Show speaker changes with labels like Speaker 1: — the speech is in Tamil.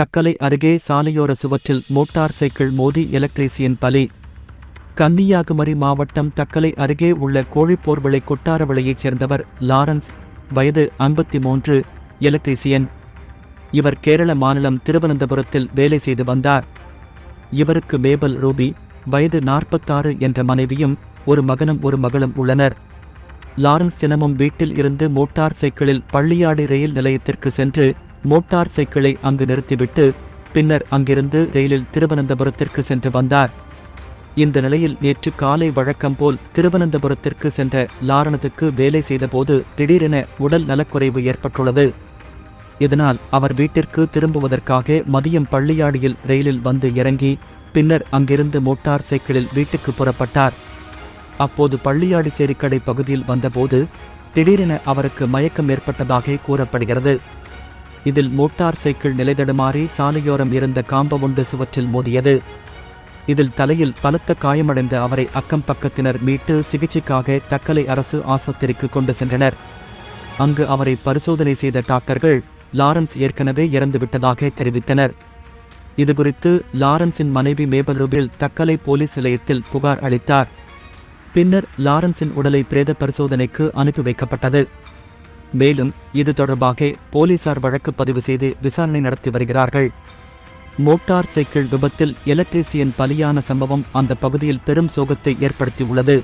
Speaker 1: தக்கலை அருகே சாலையோர சுவற்றில் மோட்டார் சைக்கிள் மோதி எலக்ட்ரீசியன் பலி. கன்னியாகுமரி மாவட்டம் தக்கலை அருகே உள்ள கோழிப்போர்விளை கொட்டாரவிளையைச் சேர்ந்தவர் லாரன்ஸ் வயது ஐம்பத்தி மூன்று எலக்ட்ரீசியன். இவர் கேரள மாநிலம் திருவனந்தபுரத்தில் வேலை செய்து வந்தார். இவருக்கு மேபல் ரூபி வயது நாற்பத்தாறு என்ற மனைவியும் ஒரு மகனும் ஒரு மகளும் உள்ளனர். லாரன்ஸ் தினமும் வீட்டில் இருந்து மோட்டார் சைக்கிளில் பள்ளியாடு ரயில் நிலையத்திற்கு சென்று மோட்டார் சைக்கிளை அங்கு நிறுத்திவிட்டு பின்னர் அங்கிருந்து ரயிலில் திருவனந்தபுரத்திற்கு சென்று வந்தார். இந்த நிலையில் நேற்று காலை வழக்கம் போல் திருவனந்தபுரத்திற்கு சென்ற லாரனத்துக்கு வேலை செய்தபோது திடீரென உடல் நலக்குறைவு ஏற்பட்டுள்ளது. இதனால் அவர் வீட்டிற்கு திரும்புவதற்காக மதியம் பள்ளியாடியில் ரயிலில் வந்து இறங்கி பின்னர் அங்கிருந்து மோட்டார் சைக்கிளில் வீட்டுக்கு புறப்பட்டார். அப்போது பள்ளியாடி சேரிக்கடை பகுதியில் வந்தபோது திடீரென அவருக்கு மயக்கம் ஏற்பட்டதாக கூறப்படுகிறது. இதில் மோட்டார் சைக்கிள் நிலைதடுமாறி சாலையோரம் இருந்த காம்பவுண்டு சுவற்றில் மோதியது. இதில் தலையில் பலத்த காயமடைந்த அவரை அக்கம் பக்கத்தினர் மீட்டு சிகிச்சைக்காக தக்கலை அரசு ஆஸ்பத்திரிக்கு கொண்டு சென்றனர். அங்கு அவரை பரிசோதனை செய்த டாக்டர்கள் லாரன்ஸ் ஏற்கனவே இறந்துவிட்டதாக தெரிவித்தனர். இதுகுறித்து லாரன்ஸின் மனைவி மேபலூபில் தக்கலை போலீஸ் நிலையத்தில் புகார் அளித்தார். பின்னர் லாரன்ஸின் உடலை பிரேத பரிசோதனைக்கு அனுப்பி வைக்கப்பட்டது. மேலும் இது தொடர்பாக போலீசார் வழக்கு பதிவு செய்து விசாரணை நடத்தி வருகிறார்கள். மோட்டார் சைக்கிள் விபத்தில் எலக்ட்ரீசியன் பலியான சம்பவம் அந்த பகுதியில் பெரும் சோகத்தை ஏற்படுத்தியுள்ளது.